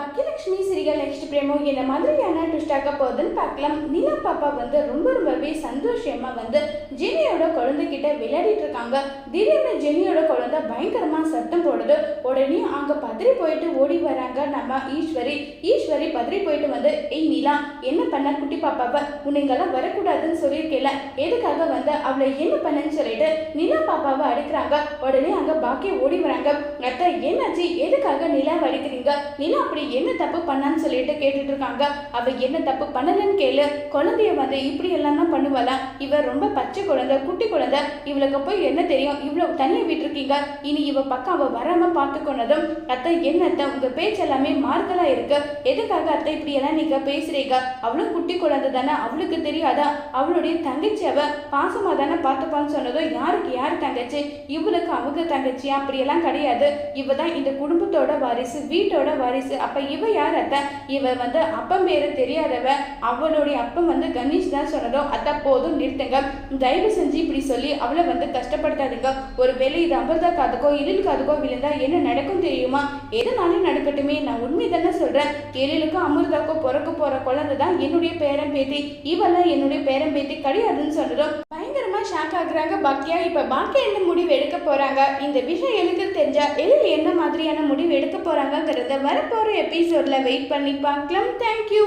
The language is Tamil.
பாக்கியலட்சுமி சிரிகள் நெக்ஸ்ட் பிரேமோ என்ன மாதிரியான ட்விஸ்டாக்க போகுதுன்னு பார்க்கலாம். நீலா பாப்பா வந்து ரொம்ப ரொம்பவே சந்தோஷமா வந்து ஜெனியோட குழந்தைகிட்ட விளையாடிட்டு இருக்காங்க. திடீர்னு ஜெனியோட குழந்தை பயங்கரமா சத்தம் போடுது. உடனே அங்க பதறி போயிட்டு ஓடி வராங்க நம்ம ஈஸ்வரி. ஈஸ்வரி பதறி போயிட்டு வந்து ஏய் நீலா என்ன பண்ண? குட்டி பாப்பாவை உன்னைங்கெல்லாம் வரக்கூடாதுன்னு சொல்லியிருக்கேல எதுக்காக வந்த? அவளை என்ன பண்ணன்னு சொல்லிட்டு நிலா பாப்பாவை அடிக்கிறாங்க. உடனே அங்க பாக்கிய ஓடி வராங்க. அத்தை என்னாச்சு? எதுக்காக நிலா அடிக்கிறீங்க? நிலா அப்படி என்ன தப்பு பண்ணான்னு சொல்லிட்டு கேட்டுட்டு இருக்காங்க. அவ என்ன தப்பு பண்ணலன்னு கேளு. குழந்தைய வந்து இப்படி எல்லாம் தான் பண்ணுவாளா? இவ ரொம்ப பச்சை குழந்தை குட்டி குழந்தை. இவளுக்கு போய் என்ன தெரியும்? இவ்வளவு தனியா விட்டுருக்கீங்க. இனி இவ பக்கம் அவ வராம பார்த்துக்கொண்டதும் அத்தை என்ன அத்தை? உங்க பேச்சு எல்லாமே மாறுதலா இருக்கு. எதுக்காக அத்தை இப்படி எல்லாம் நீங்க பேசுறீங்க அவளும் குட்டி குழந்தை தானே அவளுக்கு தெரியாதா? அவளுடைய தங்கச்சி அவ பாசமா தானே பார்த்துப்பான்னு சொன்னதும் யாருக்கு யார் தங்கச்சி? இவளுக்கு அவங்க தங்கச்சி அப்படியெல்லாம் கிடையாது. இவ தான் இந்த குடும்பத்தோட வாரிசு வீட்டோட வாரிசு. அப்ப இவ யார் அத்தை? இவ வந்து அப்பம் பேரு தெரியாதவ. அவளுடைய அப்பம் வந்து கணேஷ் தான் சொன்னதும் அத்தை போதும் நிறுத்துங்க. தயவு செஞ்சு இப்படி சொல்லி அவளை வந்து கஷ்டப்படுத்தாதீங்க. ஒரு வேளை இது அமிர்தா காதுக்கோ எழில் காதுக்கோ விழுந்தா என்ன நடக்கும் தெரியுமா? எதுனாலும் நடக்கட்டுமே? நான் உண்மை தானே சொல்றேன். எழிலுக்கும் அமிர்தாக்கோ பிறக்க போற குழந்தை தான் என்னுடைய பேரம்பேத்தி இவெல்லாம் என்னுடைய பேரம்பேத்தி கிடையாதுன்னு சொன்னதும் பயங்கரமா ஷாக் ஆகுறாங்க பாக்கியா இப்ப பாக்கியா என்ன முடிவு எடுக்க போறாங்க? இந்த விஷயம் எனக்கு தெரிஞ்சா எழில் என்ன மாதிரியான முடிவு எடுக்க போறாங்கங்கிறத வரப்போற எபிசோட்ல வெயிட் பண்ணி பார்க்கலாம். தேங்க்யூ